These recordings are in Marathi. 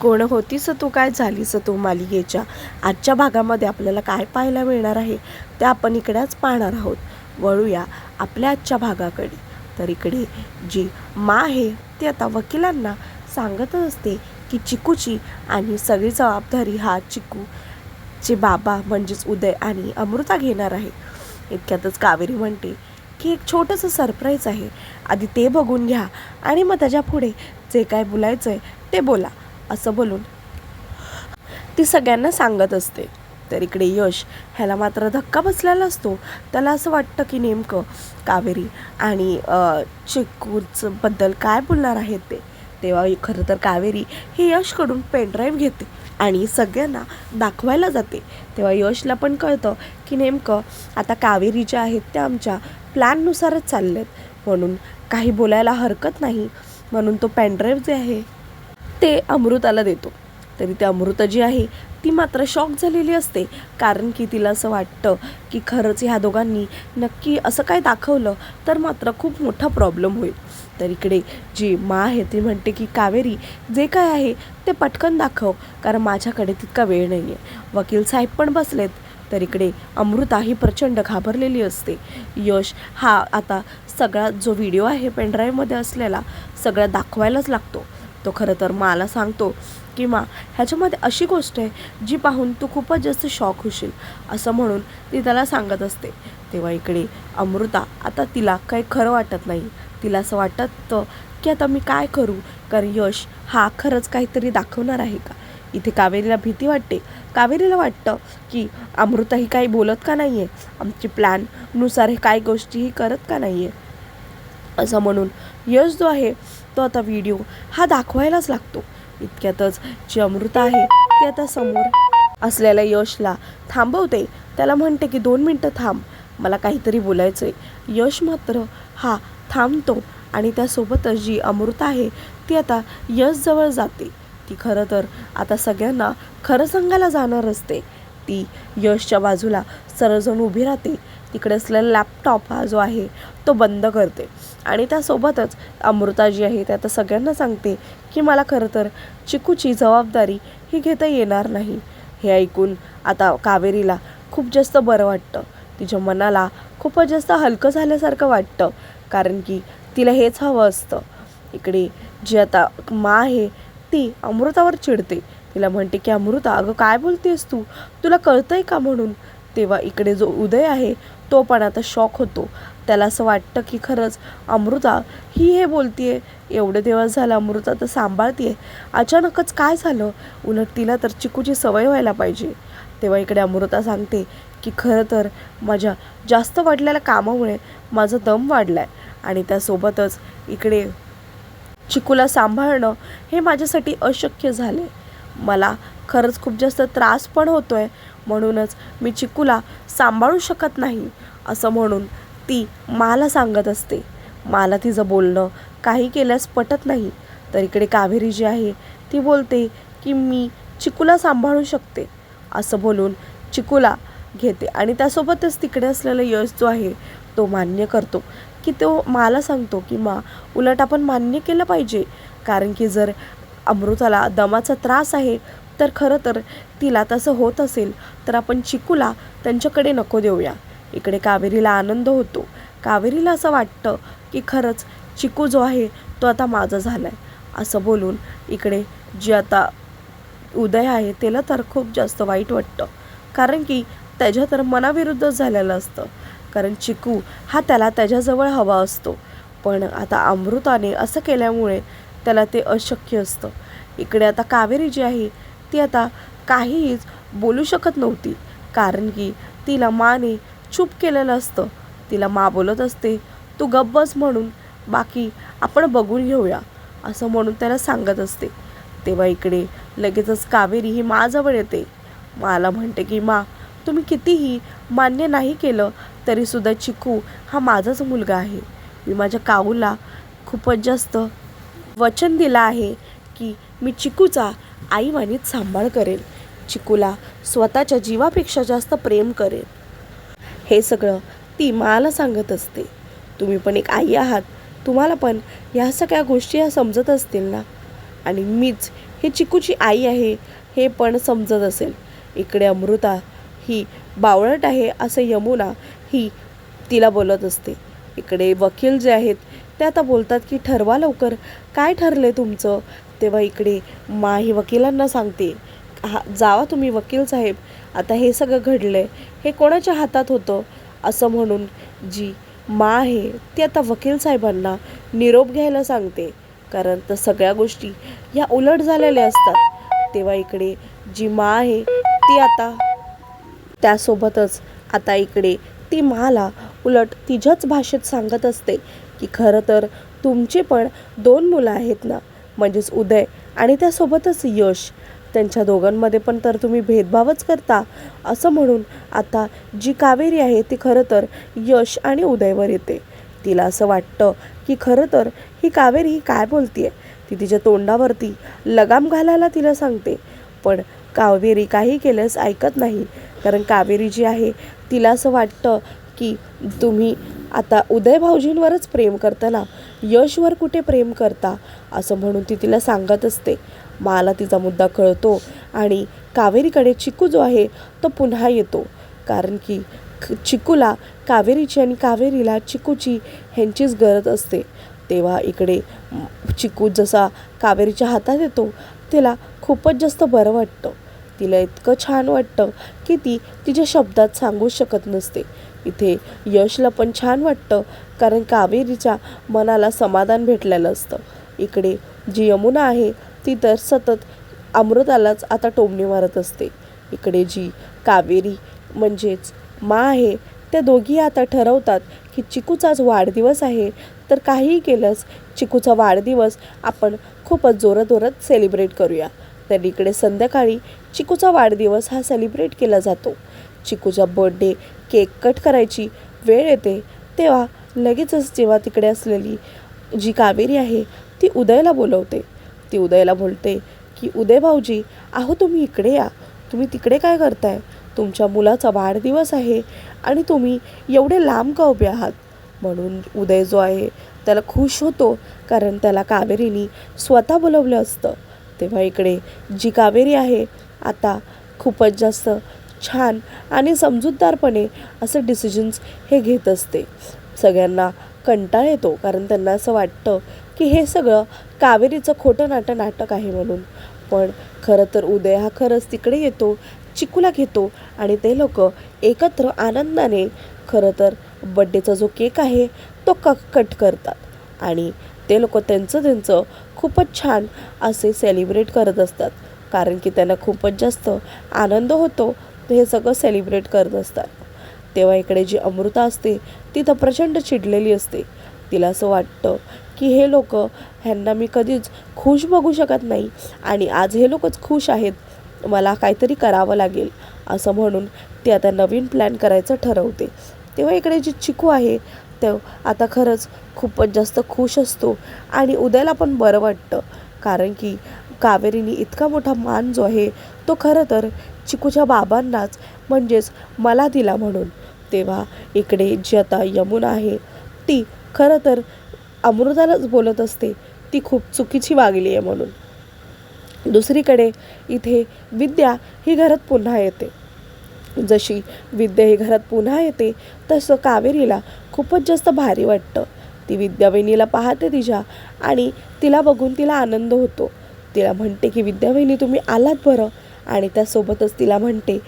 कोण होतीस तू? काय झालीस तू मालिकेच्या? आजच्या भागामध्ये आपल्याला काय पाहायला मिळणार आहे? ते आपण इकडेच पाहणार आहोत. वळूया आपल्या आजच्या भागाकडे. तर इकडे जी मा आहे ती आता वकिलांना सांगत असते की चिकूची आणि सगळी जबाबदारी हा चिकू चे बाबा म्हणजेच उदय आणि अमृता घेणार आहे. इतक्यातच कावेरी म्हणते की एक छोटंसं सरप्राईज आहे. आधी ते बघून घ्या आणि मग त्याच्या पुढे जे काय बोलायचं आहे ते बोला. असं बोलून ती सगळ्यांना सांगत असते. तर इकडे यश ह्याला मात्र धक्का बसलेला असतो. त्याला असं वाटतं की नेमकं कावेरी आणि बद्दल काय बोलणार आहेत ते. तेव्हा खरं तर कावेरी हे यशकडून पेनड्राईव्ह घेते आणि सगळ्यांना दाखवायला जाते. तेव्हा यशला पण कळतं की नेमकं आता कावेरी ज्या आहेत त्या आमच्या प्लॅननुसारच चाललेत म्हणून काही बोलायला हरकत नाही. म्हणून तो पेनड्राईव्ह जे आहे ते अमृताला देतो. तरी ते अमृता जी आहे ती मात्र शॉक झालेली असते. कारण की तिला असं वाटतं की खरंच ह्या दोघांनी नक्की असं काय दाखवलं तर मात्र खूप मोठा प्रॉब्लेम होईल. तर इकडे जी मा आहे ती म्हणते की कावेरी जे काय आहे ते पटकन दाखव कारण माझ्याकडे तितका वेळ नाही आहे वकील साहेब पण बसलेत. तर इकडे अमृता ही प्रचंड घाबरलेली असते. यश हा आता सगळा जो व्हिडिओ आहे पेनड्राईव्हमध्ये असलेला सगळा दाखवायलाच लागतो. तो खरं तर. मला सांगतो किंवा ह्याच्यामध्ये अशी गोष्ट आहे जी पाहून तू खूपच जास्त शॉक होशील. असं म्हणून ती त्याला सांगत असते. तेव्हा इकडे अमृता आता तिला काही खरं वाटत नाही. तिला असं वाटतं की आता मी काय करू? कारण यश हा खरंच काहीतरी दाखवणार आहे का? इथे कावेरीला भीती वाटते. कावेरीला वाटतं की अमृता ही काही बोलत का नाही आहे आमची प्लॅननुसार हे काय गोष्टीही करत का नाही आहे असं म्हणून यश जो आहे तो आता व्हिडिओ हा दाखवायलाच लागतो. इतक्यातच जी अमृता आहे ती आता समोर असलेल्या यशला थांबवते. त्याला म्हणते की दोन मिनटं थांब. मला काहीतरी बोलायचं आहे यश मात्र हा थांबतो आणि त्यासोबतच जी अमृता आहे ती आता यशजवळ जाते. ती खरं तर आता सगळ्यांना खरं सांगायला जाणार असते. ती यशच्या बाजूला सर्वजण उभी राहते. तिकडे असलेला लॅपटॉप हा जो आहे तो बंद करते. आणि त्यासोबतच अमृता जी आहे ते आता सगळ्यांना सांगते की मला खरं तर चिकूची जबाबदारी ही घेता येणार नाही. हे ऐकून आता कावेरीला खूप जास्त बरं वाटतं. तिच्या मनाला खूपच जास्त हलकं झाल्यासारखं वाटतं कारण की तिला हेच हवं असतं. इकडे जी आता मा आहे ती अमृतावर चिडते. तिला म्हणते की अमृता अगं काय बोलतेस तू? तुला कळतंय का म्हणून? तेव्हा इकडे जो उदय आहे तो पण आता शॉक होतो. त्याला असं वाटतं की खरंच अमृता ही हे बोलतीये. एवढे दिवस झालं अमृता तर सांभाळतीये. अचानकच काय झालं? उलट तिला तर चिकूची सवय व्हायला पाहिजे. तेव्हा इकडे अमृता सांगते की खरं तर माझ्या जास्त वाढलेल्या कामामुळे माझं दम वाढला आहे आणि त्यासोबतच इकडे चिकूला सांभाळणं हे माझ्यासाठी अशक्य झाले मला खरंच खूप जास्त त्रास पण होतो आहे म्हणूनच मी चिकूला सांभाळू शकत नाही असं म्हणून ती मला सांगत असते. मला तिचं बोलणं काही केल्यास पटत नाही तर इकडे कावेरी जी आहे ती बोलते की मी चिकूला सांभाळू शकते असं बोलून चिकूला घेते. आणि त्यासोबतच तिकडे असलेला यश जो आहे तो मान्य करतो की तो मला सांगतो की मा उलट आपण मान्य केलं पाहिजे कारण की जर अमृताला दमाचा त्रास आहे तर खरं तर तिला तसं होत असेल तर आपण चिकूला त्यांच्याकडे नको देऊया. इकडे कावेरीला आनंद होतो. कावेरीला असं वाटतं की खरंच चिकू जो आहे तो आता माझा झाला आहे असं बोलून इकडे जे आता उदय आहे त्याला तर खूप जास्त वाईट वाटतं. कारण की त्याच्या तर मनाविरुद्धच झालेलं असतं. कारण चिकू हा त्याला त्याच्याजवळ हवा असतो. पण आता अमृताने असं केल्यामुळे त्याला ते अशक्य असतं. इकडे आता कावेरी जी आहे ती आता काहीच बोलू शकत नव्हती. कारण की तिला माने चूप केलेलं असतं. तिला मा बोलत असते तू गब्बस म्हणून बाकी आपण बघून घेऊया असं म्हणून त्याला सांगत असते. तेव्हा इकडे लगेचच कावेरी ही माजवळ येते. मला म्हणते की मा तुम्ही कितीही मान्य नाही केलं तरीसुद्धा चिकू हा माझाच मुलगा आहे. मी माझ्या काऊला खूपच जास्त वचन दिलं आहे की मी चिकूचा आईवाणीत सांभाळ करेन चिकूला स्वतःच्या जीवापेक्षा जास्त प्रेम करेन हे सगळं ती मला सांगत असते. तुम्ही पण एक आई आहात. तुम्हाला पण ह्या सगळ्या गोष्टी ह्या समजत असतील ना? आणि मीच हे चिकूची आई आहे हे पण समजत असेल. इकडे अमृता ही बावळट आहे असं यमुना ही तिला बोलत असते. इकडे वकील जे आहेत ते आता बोलतात की ठरवा लवकर. काय ठरले तुमचं? तेव्हा इकडे माही वकिलांना सांगते हा जावा तुम्ही वकील साहेब. आता हे सगळं घडलं आहे हे कोणाच्या हातात होतं? असं म्हणून जी मा आहे ती आता वकील साहेबांना निरोप घ्यायला सांगते. कारण तर सगळ्या गोष्टी ह्या उलट झालेल्या असतात. तेव्हा इकडे जी मा आहे ती आता त्यासोबतच आता इकडे ती माला उलट तिच्याच भाषेत सांगत असते. की खरं तर तुमची पण दोन मुलं आहेत ना म्हणजेच उदय आणि त्यासोबतच यश. त्यांच्या दोघांमध्ये पण तर तुम्ही भेदभावच करता असं म्हणून आता जी कावेरी आहे ती खरं तर यश आणि उदयवर येते. तिला असं वाटतं की खरं तर ही कावेरी ही काय बोलतीये? ती तिच्या तोंडावरती लगाम घालायला तिला सांगते. पण कावेरी काही केल्यास ऐकत नाही. कारण कावेरी जी आहे तिला असं वाटतं की तुम्ही आता उदय भाऊजींवरच प्रेम करताना यशवर कुठे प्रेम करता असं म्हणून ती तिला सांगत असते. मला तिचा मुद्दा कळतो आणि कावेरीकडे चिकू जो आहे तो पुन्हा येतो. कारण की चिकूला कावेरीची आणि कावेरीला चिकूची ह्यांचीच गरज असते. तेव्हा इकडे चिकू जसा कावेरीच्या हातात येतो तिला खूपच जास्त बरं वाटतं. तिला इतकं छान वाटतं की ती तिच्या शब्दात सांगू शकत नसते. इथे यशला पण छान वाटतं कारण कावेरीच्या मनाला समाधान भेटलेलं असतं. इकडे जी यमुना आहे ती तर सतत अमृतालाच आता टोमणी मारत असते. इकडे जी कावेरी म्हणजेच मा आहे त्या दोघी आता ठरवतात की चिकूचाच वाढदिवस आहे तर काहीही केलंच चिकूचा वाढदिवस आपण खूपच जोराजोरात सेलिब्रेट करूया. तर इकडे संध्याकाळी चिकूचा वाढदिवस हा सेलिब्रेट केला जातो. चिकूचा बर्थडे केक कट करायची वेळ येते तेव्हा लगेचच जेव्हा तिकडे असलेली जी कावेरी आहे ती उदयला बोलवते. ती उदयला बोलते की उदय भाऊजी अहो तुम्ही इकडे या. तुम्ही तिकडे काय करताय? तुमच्या मुलाचा वाढदिवस आहे आणि तुम्ही एवढे लांब का उभे आहात? म्हणून उदय जो आहे त्याला खुश होतो कारण त्याला कावेरीनी स्वतः बोलवलं असतं. तेव्हा इकडे जी कावेरी आहे आता खूपच जास्त छान आणि समजूतदारपणे असं डिसिजन्स हे घेत असते. सगळ्यांना कंटाळ येतो कारण त्यांना असं वाटतं की हे सगळं कावेरीचं खोटं नाटं नाटक आहे म्हणून. पण खरं तर उदय हा खरंच तिकडे येतो चिकूला घेतो आणि ते लोक एकत्र आनंदाने खरं तर बड्डेचा जो केक आहे तो क कट करतात. आणि ते लोक त्यांचं त्यांचं खूपच छान असे सेलिब्रेट करत असतात. कारण की त्यांना खूपच जास्त आनंद होतो तर हे सगळं सेलिब्रेट करत असतात. तेव्हा इकडे जी अमृता असते ती तर प्रचंड चिडलेली असते. तिला असं वाटतं की हे लोक ह्यांना मी कधीच खुश बघू शकत नाही आणि आज हे लोकच खुश आहेत मला काहीतरी करावं लागेल असं म्हणून ती आता नवीन प्लॅन करायचं ठरवते. तेव्हा इकडे जी चिकू आहे तो आता खरंच खूपच जास्त खुश असतो आणि उद्याला पण बरं वाटतं. कारण की कावेरीने इतका मोठा मान जो आहे तो खरं तर चिकूच्या बाबांनाच म्हणजेच मला दिला म्हणून. तेव्हा इकडे जी आता यमुना आहे ती खरं तर अमृतालाच बोलत असते. ती खूप चुकीची वागली आहे म्हणून. दुसरीकडे इथे विद्या ही घरात पुन्हा येते. जशी विद्या ही घरात पुन्हा येते तसं कावेरीला खूपच जास्त भारी वाटतं. ती विद्यावहिनीला पाहते तिच्या आणि तिला बघून तिला आनंद होतो. तिला म्हणते की विद्यावहिनी तुम्ही आलात बरं. आणि त्यासोबतच तिला म्हणते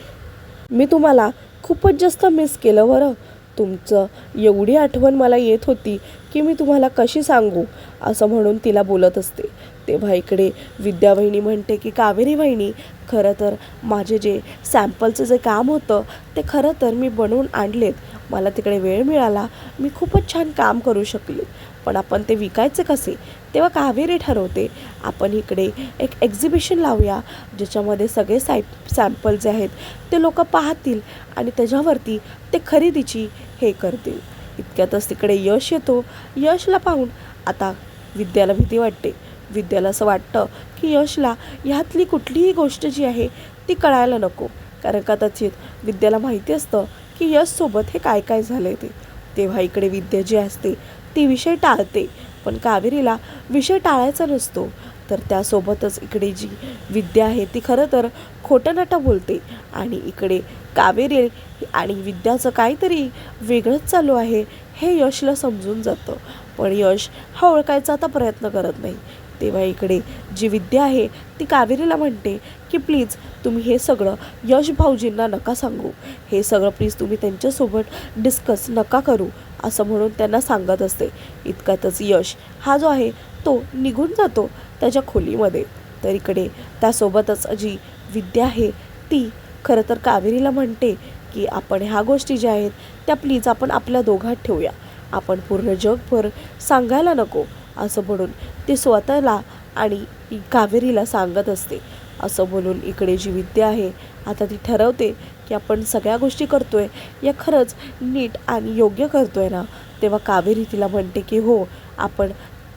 मी तुम्हाला खूपच जास्त मिस केलं बरं. तुमचं एवढी आठवण मला येत होती की मी तुम्हाला कशी सांगू? असं म्हणून तिला बोलत असते. तेव्हा इकडे विद्यावहिनी म्हणते की कावेरी वहिनी खरं तर माझे जे सॅम्पलचं जे काम होतं ते खरं तर मी बनवून आणलेत. मला तिकडे वेळ मिळाला. मी खूपच छान काम करू शकले. पण आपण ते विकायचे कसे? तेव्हा कावेरी ठरवते. आपण इकडे एक एक्झिबिशन लावूया ज्याच्यामध्ये सगळे साय सॅम्पल जे आहेत ते लोक पाहतील आणि त्याच्यावरती ते खरेदीची हे करतील. इतक्यातच तिकडे यश येतो. यशला पाहून आता विद्याला भीती वाटते. विद्याला असं वाटतं की यशला ह्यातली कुठलीही गोष्ट जी आहे ती कळायला नको. कारण कदाचित विद्याला माहिती असतं की यशसोबत हे काय काय झालं ते. तेव्हा इकडे विद्या जी असते ती विषय टाळते. पण कावेरीला विषय टाळायचा नसतो. तर त्यासोबतच इकडे जी विद्या आहे ती खरं तर खोटंनाटा बोलते. आणि इकडे कावेरी आणि विद्याचं काहीतरी वेगळंच चालू आहे हे यशला समजून जातं. पण यश हा ओळखायचा आता प्रयत्न करत नाही. तेव्हा इकडे जी विद्या आहे ती कावेरीला म्हणते की प्लीज तुम्ही हे सगळं यश भाऊजींना नका सांगू. हे सगळं प्लीज तुम्ही त्यांच्यासोबत डिस्कस नका करू असं म्हणून त्यांना सांगत असते. इतक्यातच यश हा जो आहे तो निघून जातो त्याच्या खोलीमध्ये. तर इकडे त्यासोबतच जी विद्या आहे ती खरं तर कावेरीला म्हणते की आपण ह्या गोष्टी ज्या आहेत त्या प्लीज आपण आपल्या दोघात ठेवूया. आपण पूर्ण जगभर सांगायला नको असं म्हणून ती स्वतःला आणि कावेरीला सांगत असते. असं बोलून इकडे जी विद्या आहे आता ती ठरवते की आपण सगळ्या गोष्टी करतोय या खरंच नीट आणि योग्य करतोय ना? तेव्हा कावेरी तिला म्हणते की हो आपण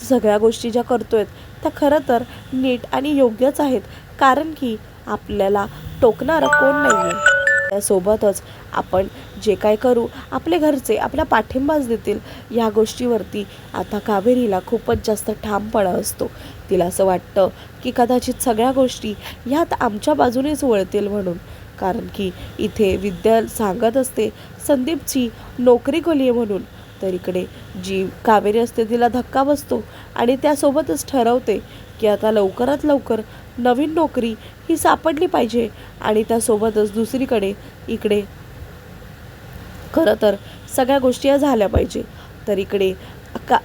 सगळ्या गोष्टी ज्या करतोय त्या खरं तर नीट आणि योग्यच आहेत कारण की आपल्याला टोकणारं कोण नाही आहे त्यासोबतच आपण जे काय करू आपले घरचे आपला पाठिंबाच देतील या गोष्टीवरती. आता कावेरीला खूपच जास्त ठामपणा असतो. तिला असं वाटतं की कदाचित सगळ्या गोष्टी ह्यात आमच्या बाजूनेच वळतील म्हणून. कारण की इथे विद्या सांगत असते संदीपची नोकरी खोली आहे म्हणून. तर इकडे जी कावेरी असते तिला धक्का बसतो आणि त्यासोबतच ठरवते की आता लवकरात लवकर नवीन नोकरी ही सापडली पाहिजे आणि त्यासोबतच दुसरीकडे इकडे खरं तर सगळ्या गोष्टी या झाल्या पाहिजे. तर इकडे का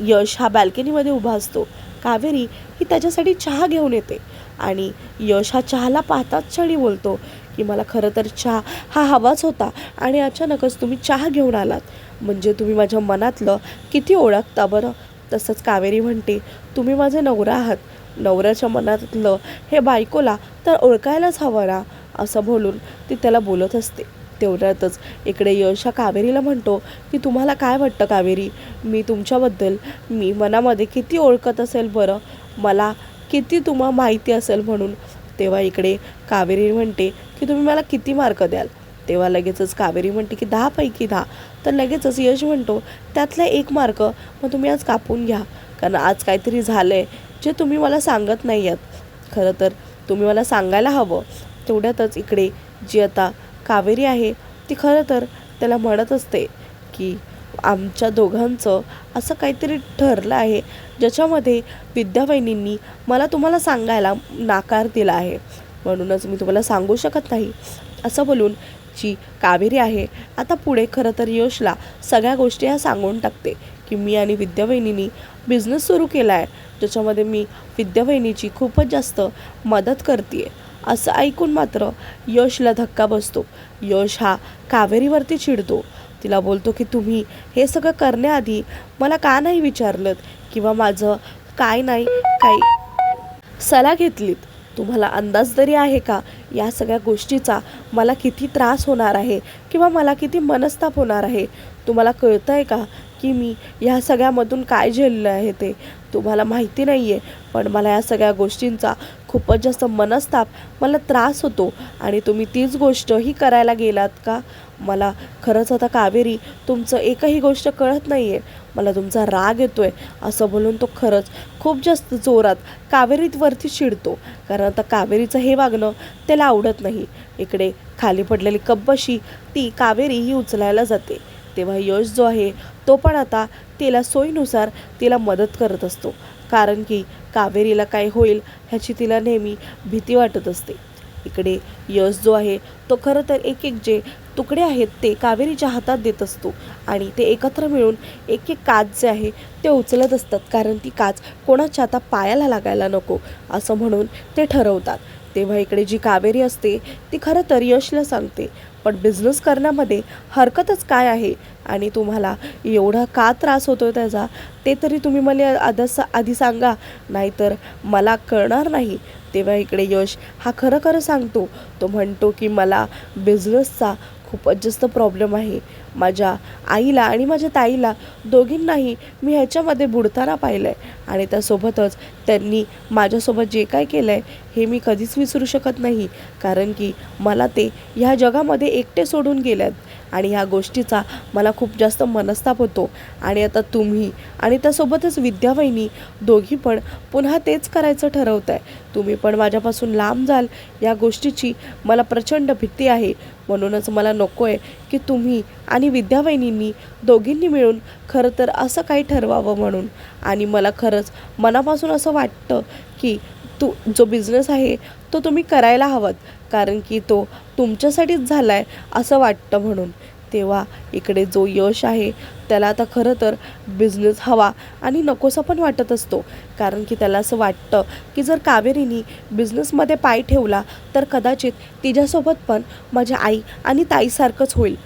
यश हा बॅल्कनीमध्ये उभा असतो. कावेरी ही त्याच्यासाठी चहा घेऊन येते आणि यश हा चहाला पाहताच क्षणी बोलतो की मला खरं तर चहा हा हवाच होता. आणि अचानकच तुम्ही चहा घेऊन आलात. म्हणजे तुम्ही माझ्या मनातलं किती ओळखता बरं? तसंच कावेरी म्हणते तुम्ही माझे नवरा आहात. नवऱ्याच्या मनातलं हे बायकोला तर ओळखायलाच हवं ना? असं बोलून ती त्याला बोलत असते. तेवढ्यातच इकडे यश हा कावेरीला म्हणतो की तुम्हाला काय वाटतं कावेरी? मी तुमच्याबद्दल मी मनामध्ये किती ओळखत असेल बरं? मला किती तुम्हा माहिती असेल म्हणून? तेव्हा इकडे कावेरी म्हणते की तुम्ही मला किती मार्क द्याल? तेव्हा लगेचच कावेरी म्हणते की दहापैकी दहा. तर लगेचच यश म्हणतो त्यातला एक मार्क मग तुम्ही आज कापून घ्या. कारण आज काहीतरी झालं आहे जे तुम्ही मला सांगत नाही आहात खरं तर तुम्ही मला सांगायला हवं. तेवढ्यातच इकडे जी आता कावेरी आहे ती खरं तर त्याला म्हणत असते की आमच्या दोघांचं असं काहीतरी ठरलं आहे ज्याच्यामध्ये विद्यावहिनींनी मला तुम्हाला सांगायला नाकार दिला आहे. म्हणूनच मी तुम्हाला सांगू शकत नाही. असं बोलून जी कावेरी आहे आता पुढे खरं तर यशला सगळ्या गोष्टी ह्या सांगून टाकते की मी आणि विद्यावहिनी बिझनेस सुरू केला आहे ज्याच्यामध्ये मी विद्यावहिनीची खूपच जास्त मदत करते असं ऐकून मात्र यशला धक्का बसतो. यश हा कावेरीवरती चिडतो. तिला बोलतो की तुम्ही हे सगळं करण्याआधी मला का नाही विचारलं किंवा माझं काय नाही काही सलाह घेतलीत? तुम्हाला अंदाज तरी आहे का? या सगळ्या गोष्टीचा मला किती त्रास होणार आहे किंवा मला किती मनस्ताप होणार आहे? तुम्हाला कळतं आहे का की मी ह्या सगळ्यामधून काय झेललं आहे ते? तुम्हाला माहिती नाही आहे पण मला या सगळ्या गोष्टींचा खूपच जास्त मनस्ताप मला त्रास होतो. आणि तुम्ही तीच गोष्ट ही करायला गेलात का? मला खरंच आता कावेरी तुमचं एकही गोष्ट कळत नाही आहे मला तुमचा राग येतोय असं बोलून तो खरंच खूप जास्त जोरात कावेरीवरती चिडतो कारण आता कावेरीचं हे वागणं त्याला आवडत नाही. इकडे खाली पडलेली कब्बशी ती कावेरी ही उचलायला जाते. तेव्हा यश जो आहे तो पण आता तिला सोयीनुसार तिला मदत करत असतो. कारण की कावेरीला काय होईल ह्याची तिला नेहमी भीती वाटत असते. इकडे यश जो आहे तो खरं तर एक एक जे तुकडे आहेत ते कावेरीच्या हातात देत असतो. आणि ते एकत्र मिळून एक एक काच जे आहे ते उचलत असतात. कारण ती काच कोणाच्या आता पायाला लागायला नको असं म्हणून ते ठरवतात. तेव्हा इकडे जी कावेरी असते ती खरं तर यशला सांगते. पण बिझनेस करण्यामध्ये हरकतच काय आहे? आणि तुम्हाला एवढा का त्रास होतो आहे त्याचा? ते तरी तुम्ही मला आधीच आधी सांगा. नाहीतर मला कळणार नाही. तेव्हा इकडे यश हा खरं खरं सांगतो. तो म्हणतो की मला बिझनेसचा खूपच जास्त प्रॉब्लेम आहे. माझ्या आईला आणि माझ्या ताईला दोघींनाही मी ह्याच्यामध्ये बुडताना पाहिलं आहे आणि त्यासोबतच त्यांनी माझ्यासोबत जे काय केलं आहे हे मी कधीच विसरू शकत नाही. कारण की मला ते ह्या जगामध्ये एकटे सोडून गेल्यात आणि ह्या गोष्टीचा मला खूप जास्त मनस्ताप होतो. आणि आता तुम्ही आणि त्यासोबतच विद्यावहिनी दोघी पण पुन्हा तेच करायचं ठरवत आहे तुम्ही पण माझ्यापासून लांब जाल. या गोष्टीची मला प्रचंड भीती आहे. म्हणूनच मला नको आहे की तुम्ही आणि विद्यावहिनींनी दोघींनी मिळून खरं तर असं काही ठरवावं म्हणून. आणि मला खरंच मनापासून असं वाटतं की तू जो बिझनेस आहे तो तुम्ही करायला हवात कारण की तो तुमच्यासाठीच झाला आहे असं वाटतं म्हणून. तेव्हा इकडे जो यश आहे त्याला आता खरं तर बिझनेस हवा आणि नकोसा पण वाटत असतो. कारण की त्याला असं वाटतं की जर कावेरीनी बिझनेसमध्ये पाय ठेवला तर कदाचित तिच्यासोबत पण माझ्या आई आणि ताईसारखंच होईल.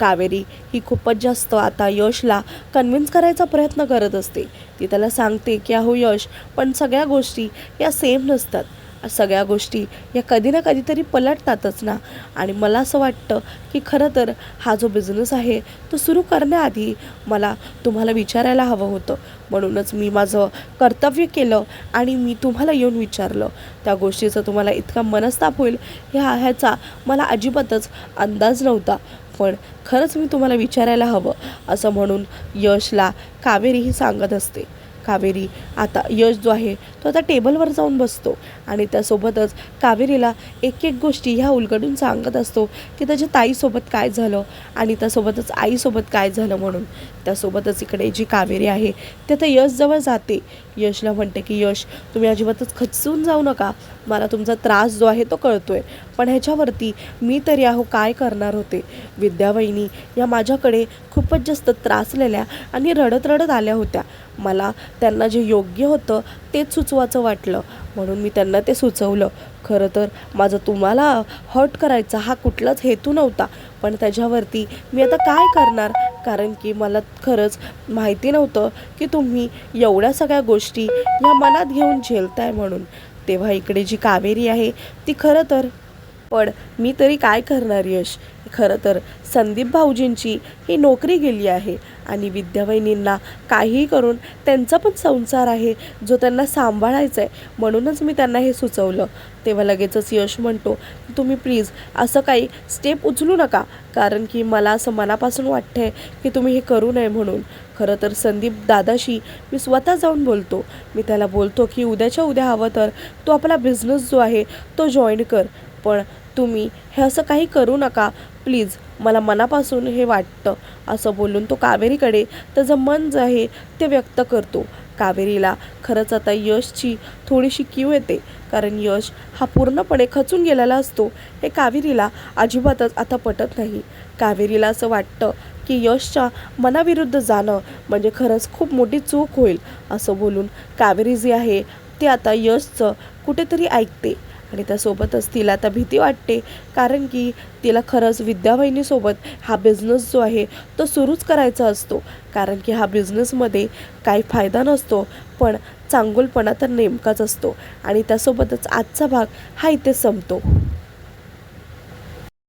कावेरी ही खूपच जास्त आता यशला कन्व्हिन्स करायचा प्रयत्न करत असते. ती त्याला सांगते की अहो यश पण सगळ्या गोष्टी या सेम नसतात. सगळ्या गोष्टी या कधी ना कधीतरी पलटतातच ना. आणि मला असं वाटतं की खरं तर हा जो बिझनेस आहे तो सुरू करण्याआधी मला तुम्हाला विचारायला हवं होतं. म्हणूनच मी माझं कर्तव्य केलं आणि मी तुम्हाला येऊन विचारलं. त्या गोष्टीचा तुम्हाला इतका मनस्ताप होईल ह्या ह्याचा मला अजिबातच अंदाज नव्हता. पण खरंच मी तुम्हाला विचारायला हवं असं म्हणून यशला कावेरीही सांगत असते. कावेरी. आता यश जो आहे तो आता टेबलवर जाऊन बसतो. आणि त्यासोबतच कावेरीला एक एक गोष्टी ह्या उलगडून सांगत असतो की त्याच्या ताईसोबत काय झालं आणि त्यासोबतच आईसोबत काय झालं म्हणून. त्यासोबतच इकडे जी कावेरी आहे ते आता यशजवळ जाते. यशला म्हणते की यश तुम्ही अजिबातच खचून जाऊ नका. मला तुमचा त्रास जो आहे तो कळतो आहे पण ह्याच्यावरती मी तरी अहो काय करणार होते? विद्यावहिनी या माझ्याकडे खूपच जास्त त्रासलेल्या आणि रडत रडत आल्या होत्या. मला त्यांना जे योग्य होतं तेच सुचवायचं वाटलं. म्हणून मी त्यांना ते सुचवलं. खरं तर माझं तुम्हाला हर्ट करायचा हा कुठलाच हेतू नव्हता. पण त्याच्यावरती मी आता काय करणार? कारण की मला खरंच माहिती नव्हतं की तुम्ही एवढ्या सगळ्या गोष्टी या मनात घेऊन झेलताय म्हणून. तेव्हा इकडे जी कावेरी आहे ती खरं तर पण मी तरी काय करणार यश? खरं तर संदीप भाऊजींची ही नोकरी गेली आहे आणि विद्यावहिनींना काहीही करून त्यांचा पण संसार आहे जो त्यांना सांभाळायचा आहे म्हणूनच मी त्यांना हे सुचवलं. तेव्हा लगेचच यश म्हणतो तुम्ही प्लीज असं काही स्टेप उचलू नका कारण की मला असं मनापासून वाटतंय की तुम्ही हे करू नये म्हणून. खरं तर संदीप दादाशी मी स्वतः जाऊन बोलतो. मी त्याला बोलतो की उद्याच्या उद्या हवं तर तो आपला बिझनेस जो आहे तो जॉईन कर. पण तुम्ही हे असं काही करू नका. प्लीज मला मनापासून हे वाटतं. असं बोलून तो कावेरीकडे त्याचं मन जे आहे ते व्यक्त करतो. कावेरीला खरंच आता यशची थोडीशी कीव येते. कारण यश हा पूर्णपणे खचून गेलेला असतो. हे कावेरीला अजिबातच आता पटत नाही. कावेरीला असं वाटतं की यशच्या मनाविरुद्ध जाणं म्हणजे खरंच खूप मोठी चूक होईल. असं बोलून कावेरी जी आहे ती आता यशचं कुठेतरी ऐकते. आणि त्यासोबतच तिला आता भीती वाटते. कारण की तिला खरंच विद्यावहिनीसोबत हा बिझनेस जो आहे तो सुरूच करायचा असतो. कारण की हा बिझनेसमध्ये काही फायदा नसतो पण चांगुलपणा तर नेमकाच असतो. आणि त्यासोबतच आजचा भाग हा इथे संपतो.